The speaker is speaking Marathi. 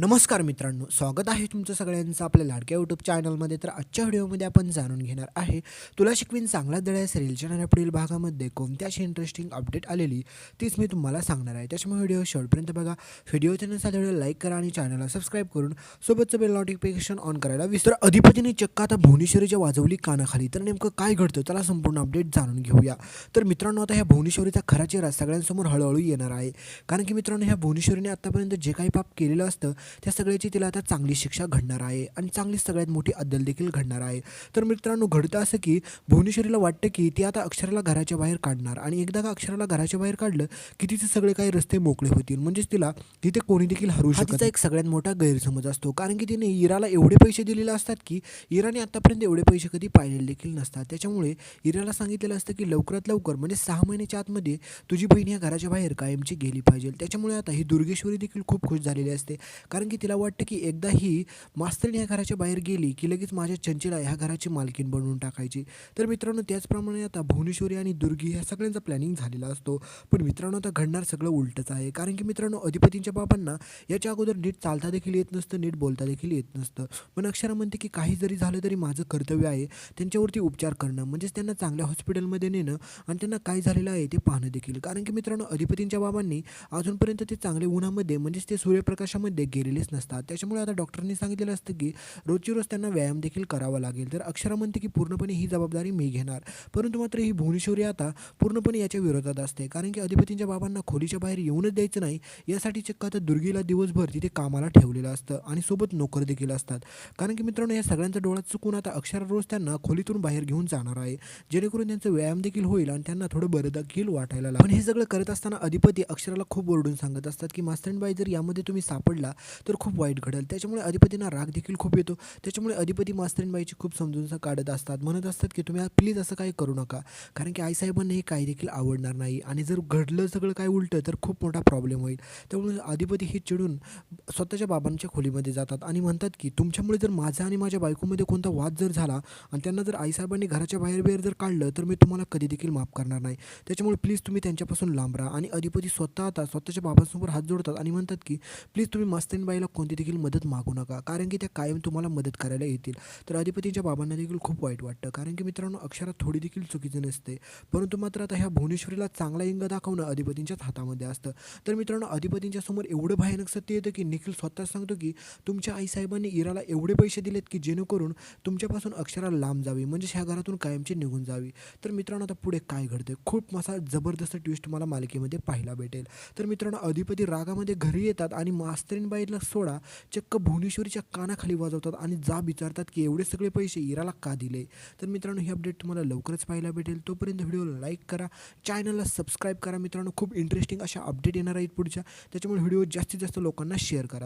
नमस्कार मित्रांनो स्वागत आहे तुमचं सगळ्यांचं आपल्या लाडक्या यूट्यूब चॅनलमध्ये तर आजच्या व्हिडिओमध्ये आपण जाणून घेणार आहे तुला शिकवीन चांगला दळ्या सिरियलच्या पुढील भागामध्ये कोणत्याशी इंटरेस्टिंग अपडेट आलेली तीच मी तुम्हाला सांगणार आहे. त्याच्यामुळे व्हिडिओ शेवटपर्यंत बघा. व्हिडिओ नसाल व्हिडिओ लाईक करा आणि चॅनलला सबस्क्राईब करून सोबतचं बेल नोटिफिकेशन ऑन करायला विसर. अधिपतीने चक्क आता भुवनेश्वरीच्या वाजवली कानाखाली. तर नेमकं काय घडतं त्याला संपूर्ण अपडेट जाणून घेऊया. तर मित्रांनो आता ह्या भुवनेश्वरीचा खरा चेहरा सगळ्यांसमोर हळूहळू येणार आहे. कारण की मित्रांनो ह्या भुवनेश्वरीने आतापर्यंत जे काही पाप केलेलं असतं त्या सगळ्याची तिला आता चांगली शिक्षा घडणार आहे आणि चांगली सगळ्यात मोठी अद्दल देखील घडणार आहे. तर मित्रांनो घडतं असं की भुवनेश्वरीला वाटतं की ती आता अक्षराला घराच्या बाहेर काढणार आणि एकदा का अक्षराला घराच्या बाहेर काढलं की तिचे सगळे काही रस्ते मोकळे होतील. म्हणजेच तिला तिथे कोणी देखील हरू शकत तिचा एक सगळ्यात मोठा गैरसमज असतो. कारण की तिने इराला एवढे पैसे दिलेले असतात की इराने आतापर्यंत एवढे पैसे कधी पाहिलेले देखील नसतात. त्याच्यामुळे इराला सांगितलेलं असतं की लवकरात लवकर म्हणजे सहा महिन्याच्या आतमध्ये तुझी बहीण या घराच्या बाहेर कायमची गेली पाहिजे. त्याच्यामुळे आता ही दुर्गेश्वरी देखील खूप खुश झालेली असते. कारण की तिला वाटतं की एकदा ही मास्तरीण ह्या घराच्या बाहेर गेली की लगेच माझ्या चंचला ह्या घराची मालकीन बनवून टाकायची. तर मित्रांनो त्याचप्रमाणे आता भुवनेश्वरी आणि दुर्गी ह्या सगळ्यांचा प्लॅनिंग झालेला असतो. पण मित्रांनो आता घडणार सगळं उलटंच आहे. कारण की मित्रांनो अधिपतींच्या बाबांना याच्या अगोदर नीट चालता देखील येत नसतं नीट बोलता देखील येत नसतं. पण अक्षरा म्हणते की काही जरी झालं तरी माझं कर्तव्य आहे त्यांच्यावरती उपचार करणं. म्हणजेच त्यांना चांगल्या हॉस्पिटलमध्ये नेणं आणि त्यांना काय झालेलं आहे ते पाहणं देखील. कारण की मित्रांनो अधिपतींच्या बाबांनी अजूनपर्यंत ते चांगले उन्हामध्ये म्हणजेच ते सूर्यप्रकाशामध्ये गेले रिलीज नसतात. त्याच्यामुळे आता डॉक्टरांनी सांगितलेलं असतं की रोजची रोज त्यांना व्यायाम देखील करावा लागेल. तर अक्षरा म्हणते की पूर्णपणे ही जबाबदारी मी घेणार. परंतु मात्र ही भुवनेश्वरी आता पूर्णपणे याच्या विरोधात असते. कारण की अधिपतींच्या बाबांना खोलीच्या बाहेर येऊनच द्यायचं नाही. यासाठी चक्क आता दुर्गीला दिवसभर तिथे कामाला ठेवलेलं असतं आणि सोबत नोकर देखील असतात. कारण की मित्रांनो या सगळ्यांचा डोळा चुकून आता अक्षरा रोज त्यांना खोलीतून बाहेर घेऊन जाणार आहे. जेणेकरून त्यांचं व्यायाम देखील होईल आणि त्यांना थोडं बरं देखील वाटायला लागेल. पण हे सगळं करत असताना अधिपती अक्षराला खूप ओरडून सांगत असतात की मास्तरबाई जर यामध्ये तुम्ही सापडला तर खूप वाईट घडेल. त्याच्यामुळे अधिपतींना राग देखील खूप येतो. त्याच्यामुळे अधिपती मास्तरीनबाईची खूप समजून काढत असतात. म्हणत असतात की तुम्ही प्लीज असं काही करू नका. कारण की आईसाहेबांना हे काही देखील आवडणार नाही. आणि जर घडलं सगळं काय उलटं तर खूप मोठा प्रॉब्लेम होईल. त्यामुळे अधिपती हे चिडून स्वतःच्या बाबांच्या खोलीमध्ये जातात आणि म्हणतात की तुमच्यामुळे जर माझा आणि माझ्या बायकोमध्ये कोणता वाद जर झाला आणि त्यांना जर आईसाहेबांनी घराच्या बाहेर बाहेर जर काढलं तर मी तुम्हाला कधी देखील माफ करणार नाही. त्याच्यामुळे प्लीज तुम्ही त्यांच्यापासून लांब राहा. आणि अधिपती स्वतः आता स्वतःच्या बाबांसमोर हात जोडतात आणि म्हणतात की प्लीज तुम्ही मास्तरीणबाईला कोणती देखील मदत मागू नका. कारण की त्या कायम तुम्हाला मदत करायला येतील. तर अधिपतीच्या बाबांना देखील खूप वाईट वाटतं. कारण की मित्रांनो अक्षरात थोडी देखील चुकीचं नसते. परंतु मात्र आता ह्या भुवनेश्वरीला चांगला इंग दाखवणं अधिपतींच्याच हातामध्ये असतं. तर मित्रांनो अधिपतींच्या समोर एवढं भयानक सत्य येतं की निखिल स्वतः सांगतो की तुमच्या आईसाहेबांनी इराला एवढे पैसे दिलेत की जेणेकरून तुमच्यापासून अक्षरा लांब जावी. म्हणजे ह्या घरातून कायमची निघून जावी. तर मित्रांनो आता पुढे काय घडते खूप असा जबरदस्त ट्विस्ट मला मालिकेमध्ये पाहायला भेटेल. तर मित्रांनो अधिपती रागामध्ये घरी येतात आणि मास्तरीनबाईला सोडा चक्क भुवनेश्वरीच्या कानाखाली वाजवतात आणि जा विचारतात की एवढे सगळे पैसे इराला का दिले? तर मित्रांनो ही अपडेट तुम्हाला लवकरच पाहायला भेटेल. तोपर्यंत व्हिडिओला लाईक करा चॅनलला सबस्क्राईब करा. मित्रांनो खूप इंटरेस्टिंग अशा अपडेट येणार आहेत पुढच्या. त्याच्यामुळे व्हिडिओ जास्तीत जास्त लोकांना शेअर करा.